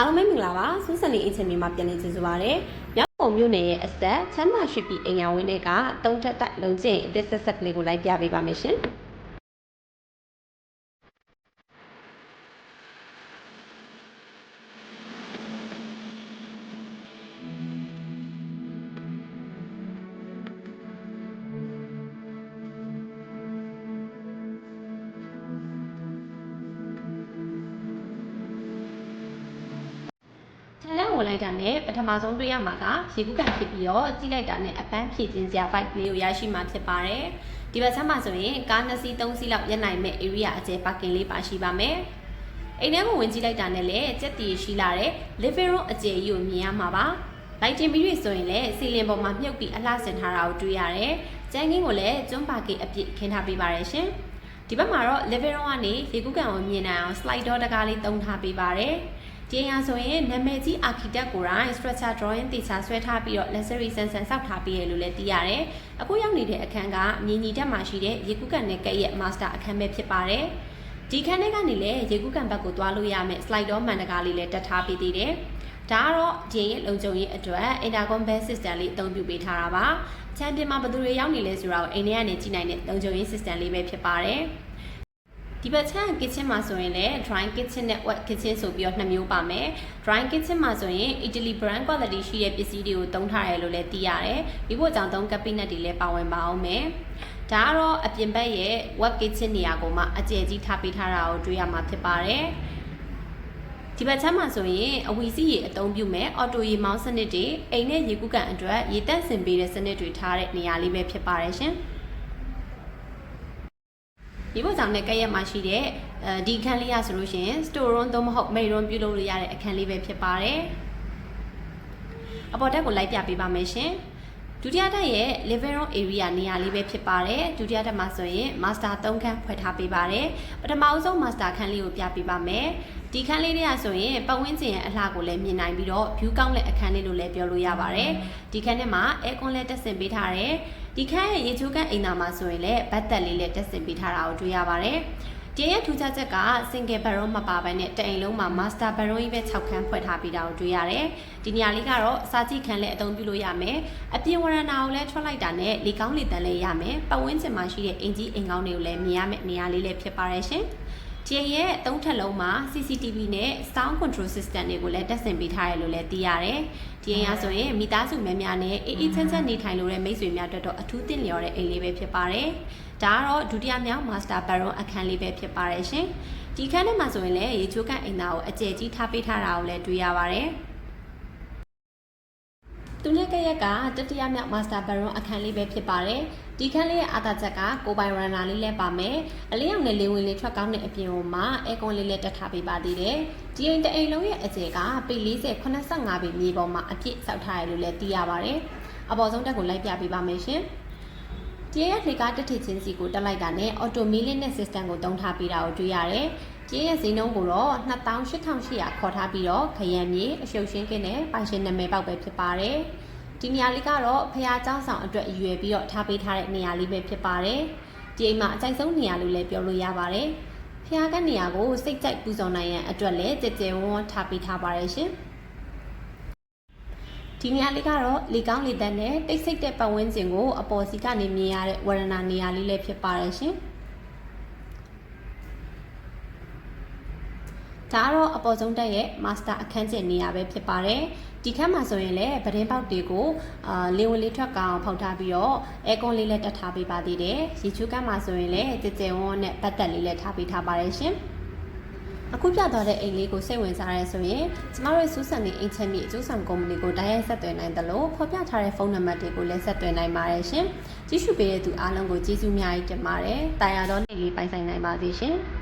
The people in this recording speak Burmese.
အားလုံးပဲမင်္ဂလာပါစူးစံနေအချင်းမြေမှာပြန်လည်ကြိုဆိုပါရစေ။မြောက်ပုံမြို့နယ်ရဲ့အဆက်ချမ်းသာရှိပြီအိမ်ယာဝင်းတွေကတုံးထက်တိုက်လုံးချင်းအသစ်ဆက်ဆက်ကလေးကိုလိုက်ပြပေးပါမယ်ရှင်။ ဝင်လိုက်တာနဲ့ပထမဆုံးတွေ့ရမှာကရေကူးကန်ဖြစ်ပြီးတော့ကြီးလိုက်တာနဲ့အပန်းဖြည့်ခြင်းစရာ bike လေးကိုရရှိမှာဖြစ်ပါတယ်။ဒီဘက်ဆမ်းမှာဆိုရင်ကား2စီး3စီးလောက်ရပ်နိုင်မဲ့ area အကျယ် parking လေးပါရှိပါမယ်။အိမ်ထဲကိုဝင်ကြည့်လိုက်တာနဲ့လည်းစက်တီရှိလာတဲ့ living room အကျယ်ကြီးကိုမြင်ရမှာပါ။လိုက်တင်ပြီးပြီဆိုရင်လည်းစီလင်ပေါ်မှာမြုပ်ပြီးအလှဆင်ထားတာကိုတွေ့ရတယ်။ကျန်းကင်းကိုလည်းကျွန်းပါကေအပြည့်ခင်းထားပေးပါရရှင်။ဒီဘက်မှာတော့ living room ကနေရေကူးကန်ကိုမြင်နိုင်အောင် slide door တကားလေးတုံးထားပေးပါတယ်။ ဒီအရာဆိုရင်နာမည်ကြီး architect ကိုယ်တိုင် structure drawing တေချာဆွဲထားပြီးတော့ luxury ဆန်ဆန်စောက်ထားပြီးရလို့လည်းသိရတယ်။အခုရောက်နေတဲ့အခန်းကမြင်းညီတက်မှာရှိတဲ့ရေကူးကန်နဲ့ကက်ရဲ့ master အခန်းပဲဖြစ်ပါတယ်။ဒီခန်းထဲကနေလည်းရေကူးကန်ဘက်ကိုသွားလို့ရမယ် slide door မှန်တကားလေးလည်းတက်ထားပေးသေးတယ်။ဒါကတော့ဂျင်းရဲ့လုံခြုံရေးအတွက် intercom bell system လေးအသုံးပြုပေးထားတာပါ။ချန်ပီယံမှာဘယ်သူတွေရောက်နေလဲဆိုတာကိုအိမ်ထဲကနေကြည့်နိုင်တဲ့လုံခြုံရေး system လေးပဲဖြစ်ပါတယ်။ ဒီဘက်ချမ်း kitchen မှာဆိုရင်လည်း drying kitchen နဲ့ wet kitchen ဆိုပြီးတော့နှစ်မျိုးပါမယ် drying kitchen မှာဆိုရင် Italy brand quality ရှိတဲ့ပစ္စည်းတွေကိုသုံးထားတယ်လို့လည်းသိရတယ်ပြီးဖို့ကြောင့်သုံး cabinet တွေလည်းပါဝင်ပါအောင်မယ်ဒါကတော့အပြင်ဘက်ရဲ့ wet kitchen နေရာကိုမှအကျယ်ကြီးထားပေးထားတာကိုတွေ့ရမှာဖြစ်ပါတယ်ဒီဘက်ချမ်းမှာဆိုရင်အဝီစီးရေအသုံးပြုမဲ့အော်တိုရေမောင်းစနစ်တွေအိမ်နဲ့ရေကူးကန်အတွက်ရေတက်ဆင်ပေးတဲ့စနစ်တွေထားတဲ့နေရာလေးပဲဖြစ်ပါတယ်ရှင်။ ဒီဘက်ဆောင်နဲ့ကက်ရက်မှာရှိတဲ့အဲဒီအခန်းလေးရဆိုလို့ရှိရင် store room သို့မဟုတ် main room ပြုလုပ်လို့ရတဲ့အခန်းလေးပဲဖြစ်ပါတယ်။အပေါ်တက်ကိုလိုက်ပြပေးပါမယ်ရှင်။ဒုတိယတက်ရဲ့ living room area နေရာလေးပဲဖြစ်ပါတယ်။ဒုတိယတက်မှာဆိုရင် master 3ခန်းဖွဲ့ထားပေးပါတယ်။ပထမအဆုံး master ခန်းလေးကိုပြပေးပါမယ်။ဒီခန်းလေးတွေကဆိုရင်ပတ်ဝန်းကျင်ရဲ့အလှကိုလည်းမြင်နိုင်ပြီးတော့ view ကောင်းတဲ့အခန်းလေးလို့လည်းပြောလို့ရပါတယ်။ဒီခန်းထဲမှာ aircon လည်းတက်ဆင်ပေးထားတယ်။ ဒီခန်းရဲ့ရေချိုးကန်းအိမ်သာမှာဆိုရင်လည်းဘတ်သက်လေးလည်းတက်ဆင်ပေးထားတာကိုတွေ့ရပါတယ်။ဒီရဲ့ထူးခြားချက်က single bedroom မပါဘဲနဲ့တအိမ်လုံးမှာ master bedroom ကြီးပဲ6ခန်းဖွဲ့ထားပြီးတာကိုတွေ့ရတယ်။ဒီနေရာလေးကတော့စာကြည့်ခန်းလည်းအသုံးပြုလို့ရမယ်။အပြင်ဝရဏာကိုလည်းထွက်လိုက်တာနဲ့လေကောင်းလေတန်းလည်းရမယ်။ပတ်ဝန်းကျင်မှာရှိတဲ့အင်ကြီးအိမ်ကောင်းတွေကိုလည်းမြင်ရမယ့်နေရာလေးလည်းဖြစ်ပါရဲ့ရှင်။ ဒီရဲ့သုံးထပ်လုံးမှာ CCTV နဲ့ sound control system တွေကိုလည်းတက်ဆင်ပေးထားရလို့လည်းသိရတယ်။ဒီအိမ်ကဆိုရင်မိသားစုများများနဲ့အေးအေးချမ်းချမ်းနေထိုင်လို့တဲ့မိတ်ဆွေများအတွက်တော့အထူးသင့်လျော်တဲ့အိမ်လေးပဲဖြစ်ပါတယ်။ဒါကတော့ဒုတိယမြောက် master bedroom အခန်းလေးပဲဖြစ်ပါတယ်ရှင်။ဒီခန်းထဲမှာဆိုရင်လည်းရေချိုးကန်အိမ်သားကိုအကျယ်ကြီးထားပေးထားတာကိုလည်းတွေ့ရပါတယ်။ သူနဲ့ကရက်ကတတိယမြောက် master bedroom အခန်းလေးပဲဖြစ်ပါတယ်။ဒီခန်းလေးရဲ့အာသာချက်ကကိုပိုင် runner လေးလည်းပါမယ်။အလင်းရောင်နဲ့လေဝင်လေးထွက်ကောင်းတဲ့အပြင်ပေါ်မှာ aircon လေးလည်းတက်ထားပေးပါသေးတယ်။ဒီအိမ်တအိမ်လုံးရဲ့အကျယ်ကပေ40 85ပေမြေပေါ်မှာအပြည့်စောက်ထားရလို့လည်းသိရပါတယ်။အပေါ်ဆုံးတက်ကိုလိုက်ပြပေးပါမယ်ရှင်။ဒီရဲ့လေကားတက်ထစ်ချင်းစီကိုတက်လိုက်တာနဲ့ auto milling နဲ့ system ကိုတုံးထားပေးတာကိုတွေ့ရတယ်။ ကြေးရဲ့ဈေးနှုန်းကိုတော့28,800ခေါ်ထားပြီးတော့ခရံမြေအရှုပ်ရှင်းကင်းနဲ့ပိုင်ရှင်နာမည်ပေါက်ပဲဖြစ်ပါတယ်။ဒီနေရာလေးကတော့ဖရာကျောင်းဆောင်အတွက်ရွယ်ပြီးတော့ထားပေးထားတဲ့နေရာလေးပဲဖြစ်ပါတယ်။ဒီအိမ်မှာအကြိုက်ဆုံးနေရာလို့လည်းပြောလို့ရပါတယ်။ဖရာကနေရာကိုစိတ်ကြိုက်ပူဇော်နိုင်ရန်အတွက်လည်းကြည်ကြဲဝန်းဝန်းထားပေးထားပါတယ်ရှင်။ဒီနေရာလေးကတော့လေကောင်းလေတန်းနဲ့တိတ်ဆိတ်တဲ့ပတ်ဝန်းကျင်ကိုအပေါ်စီကနေမြင်ရတဲ့ဝရဏနေရာလေးလည်းဖြစ်ပါတယ်ရှင်။ ဒါကတော့အပေါ်ဆုံးတက်ရဲ့ master အခန်းကျင်နေရာပဲဖြစ်ပါတယ်ဒီခန်းမှာဆိုရင်လည်းပဒင်းပေါက်တွေကိုအာလေဝင်လေးထွက်ကောင်းဖောက်ထားပြီးတော့အဲကွန်လေးလည်းတက်ထားပေးပါသေးတယ်ရေချိုးကန်းမှာဆိုရင်လည်းကြကြဝန်းနဲ့ပတ်သက်လေးလည်းထားပေးထားပါတယ်ရှင်အခုပြသွားတဲ့အိမ်လေးကိုစိတ်ဝင်စားရဲဆိုရင်ကျမတို့ရဲ့စူးစံနေအိမ်ချက်မြေအကျိုးဆောင်ကုမ္ပဏီကိုတိုက်ရိုက်ဆက်သွယ်နိုင်တယ်လို့ဖော်ပြထားတဲ့ဖုန်းနံပါတ်တွေကိုလည်းဆက်သွယ်နိုင်ပါတယ်ရှင်။ကြည့်ရှုပေးတဲ့သူအားလုံးကိုကျေးဇူးများကြီးတင်ပါတယ်။တာယာတော်နေ့လေးပိုင်ဆိုင်နိုင်ပါစေရှင်။